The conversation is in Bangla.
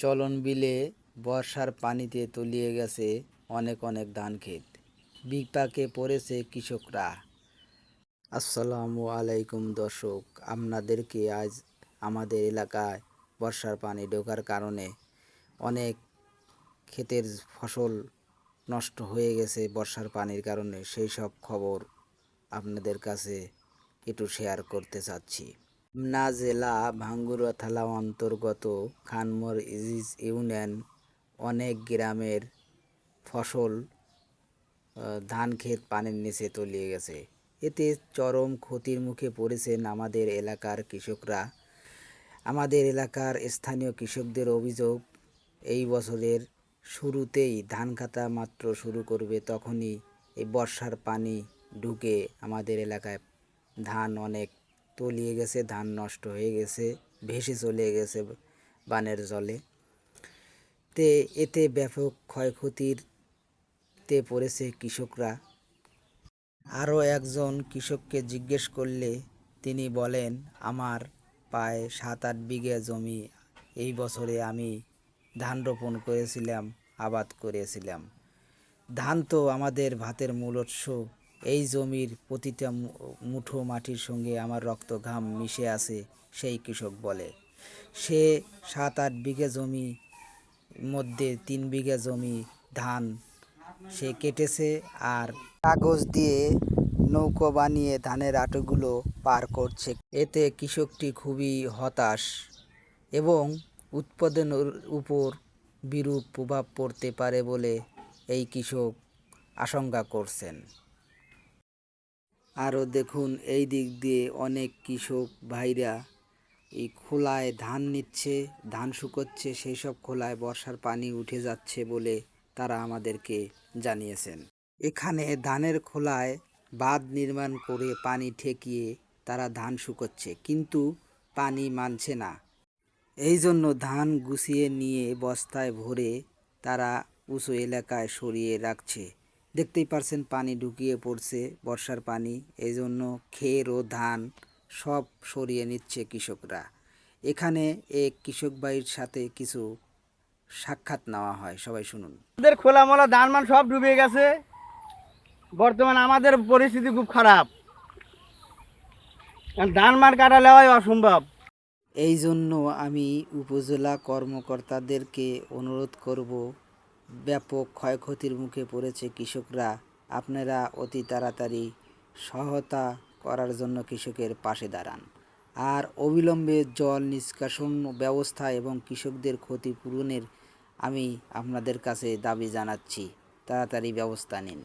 চলন বিলে বর্ষার পানিতে তলিয়ে গেছে অনেক অনেক ধান ক্ষেত। বিপাকে পড়েছে কৃষকরা। আসসালামু আলাইকুম দর্শক, আপনাদেরকে আজ আমাদের এলাকায় বর্ষার পানি ঢোকার কারণে অনেক ক্ষেতের ফসল নষ্ট হয়ে গেছে বর্ষার পানির কারণে। সেই সব খবর আপনাদের কাছে একটু শেয়ার করতে চাচ্ছি। না জেলা ভাঙ্গুরা থানা অন্তর্গত খানমোর ইজিজ ইউনিয়ন অনেক গ্রামের ফসল ধান, ক্ষেত, পানির নিচে তলিয়ে গেছে। এতে চরম ক্ষতির মুখে পড়েছেন আমাদের এলাকার কৃষকরা। আমাদের এলাকার স্থানীয় কৃষকদের অভিযোগ, এই বছরের শুরুতেই ধান কাটা মাত্র শুরু করবে, তখনই এই বর্ষার পানি ঢুকে আমাদের এলাকায় ধান অনেক তলিয়ে গেছে, ধান নষ্ট হয়ে গেছে, ভেসে চলে গেছে বানের জলে। তে এতে ব্যাপক ক্ষয়ক্ষতির তে পড়েছে কৃষকরা। আরও একজন কৃষককে জিজ্ঞেস করলে তিনি বলেন, আমার প্রায় সাত আট বিঘে জমি এই বছরে আমি ধান রোপণ করেছিলাম, আবাদ করেছিলাম। ধান তো আমাদের ভাতের মূল উৎস এই জমির প্রতিটা মুঠো মাটির সঙ্গে আমার রক্ত ঘাম মিশে আছে, সেই কৃষক বলে। সে সাত আট বিঘে জমি, মধ্যে তিন বিঘা জমি ধান সে কেটেছে আর কাগজ দিয়ে নৌকো বানিয়ে ধানের আটোগুলো পার করছে। এতে কৃষকটি খুবই হতাশ এবং উৎপাদনের উপর বিরূপ প্রভাব পড়তে পারে বলে এই কৃষক আশঙ্কা করছেন। আরও দেখুন, এই দিক দিয়ে অনেক কৃষক ভাইরা এই খোলায় ধান নিচ্ছে, ধান শুকোচ্ছে সেই সব খোলায় বর্ষার পানি উঠে যাচ্ছে বলে তারা আমাদেরকে জানিয়েছেন। এখানে ধানের খোলায় বাঁধ নির্মাণ করে পানি ঠেকিয়ে তারা ধান শুকোচ্ছে, কিন্তু পানি মানছে না। এই জন্য ধান গুছিয়ে নিয়ে বস্তায় ভরে তারা উঁচু এলাকায় সরিয়ে রাখছে। দেখতেই পারছেন পানি ঢুকিয়ে পড়ছে বর্ষার পানি। এই জন্য খের ও ধান সব সরিয়ে নিচ্ছে কৃষকরা। এখানে এক কৃষক ভাইয়ের সাথে কিছু সাক্ষাৎ নেওয়া হয়। সবাই শুনুন। আমাদের খোলামোলা ধান মান সব ডুবে গেছে। বর্তমান আমাদের পরিস্থিতি খুব খারাপ। কারণ ধান মান কাটা নেওয়াই অসম্ভব। এই জন্য আমি উপজেলা কর্মকর্তাদেরকে অনুরোধ করব ব্যাপক ক্ষয়ক্ষতির মুখে পড়েছে কৃষকরা। আপনারা অতি তাড়াতাড়ি সহায়তা করার জন্য কৃষকের পাশে দাঁড়ান। আর অবিলম্বে জল নিষ্কাশন ব্যবস্থা এবং কৃষকদের ক্ষতিপূরণের আমি আপনাদের কাছে দাবি জানাচ্ছি। তাড়াতাড়ি ব্যবস্থা নিন।